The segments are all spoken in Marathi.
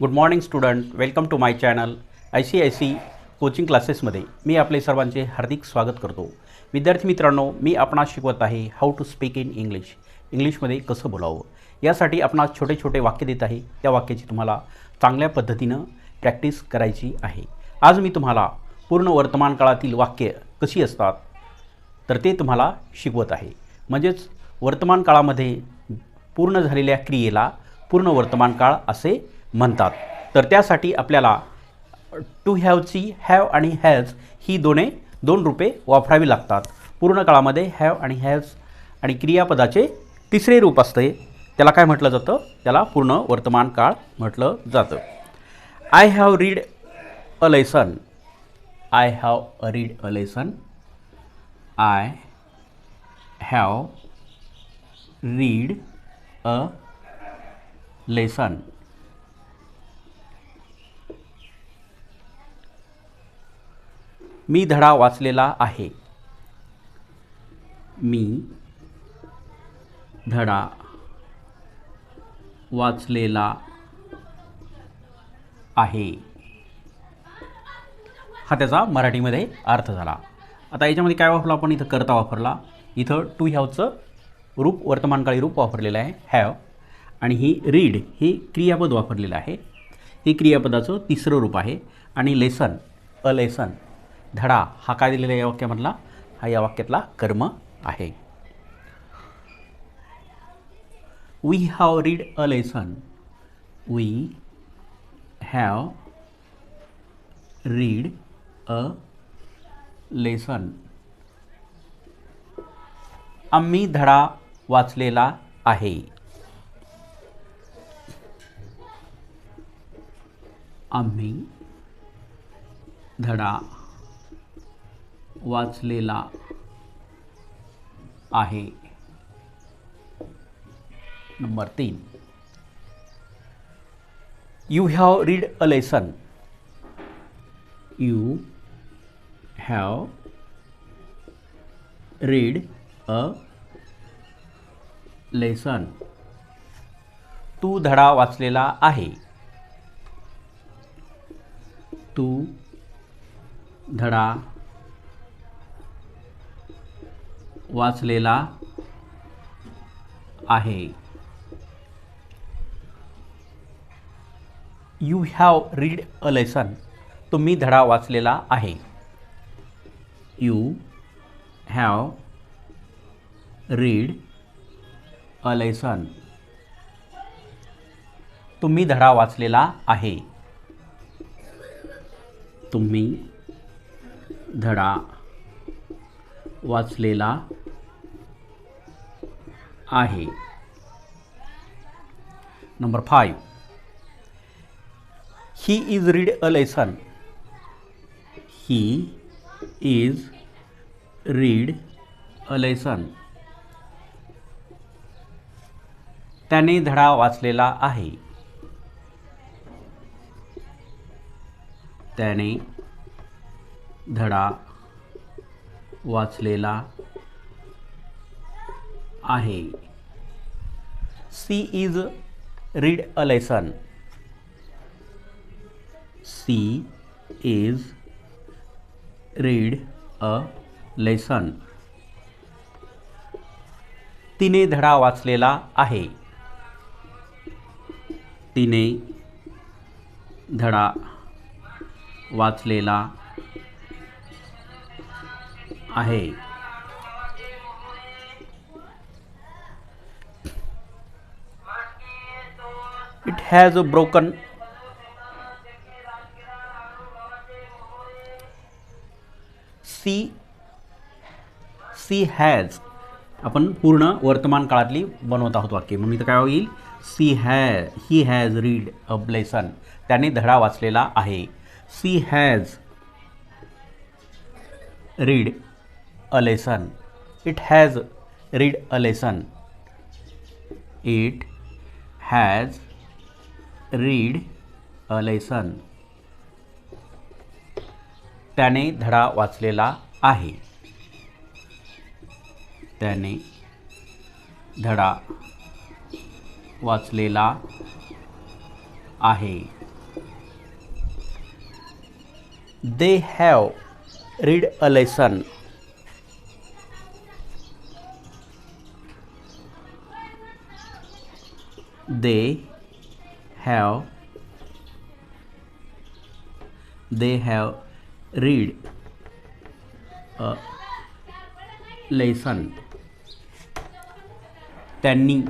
Good morning student welcome to my channel I C I C coaching क्लासेसमध्ये मी आपले सर्वांचे हार्दिक स्वागत करतो. विद्यार्थी मित्रांनो मी आपणास शिकवत आहे how to speak in English इंग्लिशमध्ये कसं बोलावं? यासाठी आपणास छोटे छोटे वाक्य देत आहे. त्या वाक्याची तुम्हाला चांगल्या पद्धतीनं प्रॅक्टिस करायची आहे. आज मी तुम्हाला पूर्ण वर्तमान काळातील वाक्य कशी असतात तर ते तुम्हाला शिकवत आहे. म्हणजेच वर्तमान काळामध्ये पूर्ण झालेल्या क्रियेला पूर्ण वर्तमान काळ असे म्हणतात. तर त्यासाठी आपल्याला टू हॅवची हॅव आणि हॅज ही दोने दोन रूपे वापरावी लागतात. पूर्ण काळामध्ये हॅव आणि हॅज आणि क्रियापदाचे तिसरे रूप असते. त्याला काय म्हटलं जातं? त्याला पूर्ण वर्तमान काळ म्हटलं जातं. I have read a lesson I have a read a lesson I have read a lesson मी धडा वाचलेला आहे. मी धडा वाचलेला आहे. हा त्याचा मराठीमध्ये अर्थ झाला. आता याच्यामध्ये काय वापरला आपण? इथं करता वापरला. इथं टू हॅवचं रूप वर्तमानकाळी रूप वापरलेलं आहे. हॅव आणि ही रीड ही क्रियापद वापरलेलं आहे. हे क्रियापदाचं तिसरं रूप आहे. आणि लेसन अ लेसन धडा हा काय दिलेला या वाक्यामधला? हा या वाक्यातला कर्म आहे. We have read a lesson we have read a lesson आम्ही धडा वाचलेला आहे. आम्ही धडा वाचलेला आहे. नंबर तीन. You have read a lesson you have read a lesson तू धडा वाचलेला आहे. तू धडा वाचलेला आहे. You have read a lesson तुम्ही धडा वाचलेला आहे. You have read a lesson तुम्ही धडा वाचलेला आहे. तुम्ही धडा वाचलेला आहे. Number five he is read a lesson he is read a lesson त्याने धडा वाचलेला आहे. त्याने धडा वाचलेला आहे. She is read a lesson she is read a lesson तिने धडा वाचलेला आहे. तिने धडा वाचलेला आहे. It has a broken she she has आपण पूर्ण वर्तमान काळातली बनवत आहोत वाक्य. मग इथं काय होईल? सी हॅ ही हॅज रीड अ ब्लेसन त्याने धडा वाचलेला आहे. She has read a lesson it has read a lesson it has read a lesson त्याने धडा वाचलेला आहे. त्याने धडा वाचलेला आहे. They have read a lesson they have they have read a lesson. त्यांनी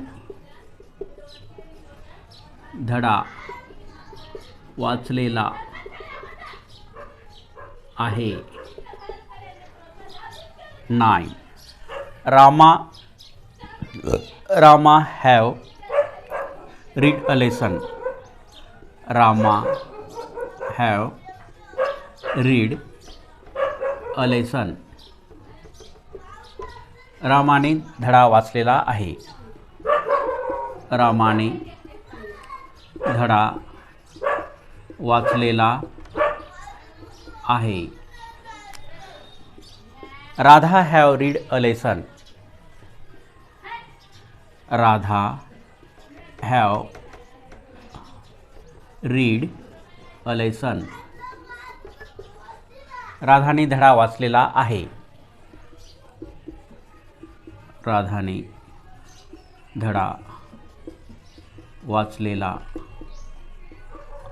धडा वाचलेला आहे. Nine. Rama Rama have read a lesson. Rama have read a lesson. रामाने धडा वाचलेला आहे. रामाने धडा वाचलेला आहे. Radha have read a lesson. Radha have read a lesson राधाने धडा वाचलेला आहे. राधाने धडा वाचलेला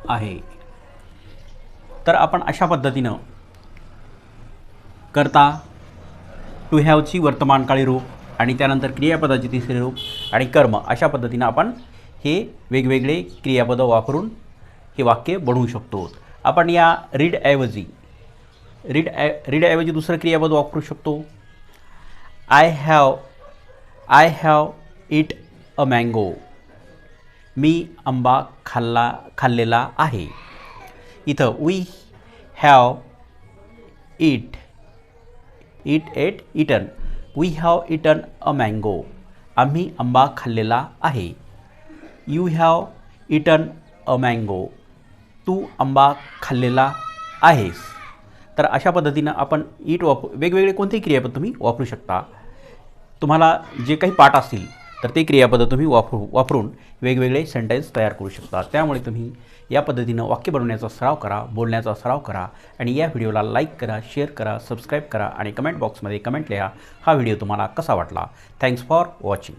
आहे. तर आपण अशा पद्धतीनं करता. टू हॅवची वर्तमानकाळी रूप आणि त्यानंतर क्रियापदाची तिसरे रूप आणि कर्म अशा पद्धतीनं आपण हे वेगवेगळे क्रियापदं वापरून हे वाक्य बनवू शकतो. आपण या रीडऐवजी रीड ॲ रीडऐवजी दुसरं क्रियापद वापरू शकतो. I have I have eat a mango मी आंबा खाल्ला खाल्लेला आहे. इथं we have eat eat ate eaten we have eaten a mango आम्ही आंबा खाल्लेला आहे. You have eaten a mango तू आंबा खाल्लेला आहेस. तर अशा पद्धतीनं आपण ईट वाप वेगवेगळे कोणतेही क्रियापद तुम्ही वापरू शकता. तुम्हाला जे काही पाठ असतील तर ते क्रियापद तुम्ही वापरू वापरून वेगवेगळे सेंटेन्स तयार करू शकता. त्यामुळे तुम्ही या पद्धतीनं वाक्य बनवण्याचा सराव करा बोलण्याचा सराव करा आणि या व्हिडिओला लाईक करा शेअर करा सबस्क्राईब करा आणि कमेंट बॉक्समध्ये कमेंट लिहा. हा व्हिडिओ तुम्हाला कसा वाटला? Thanks for watching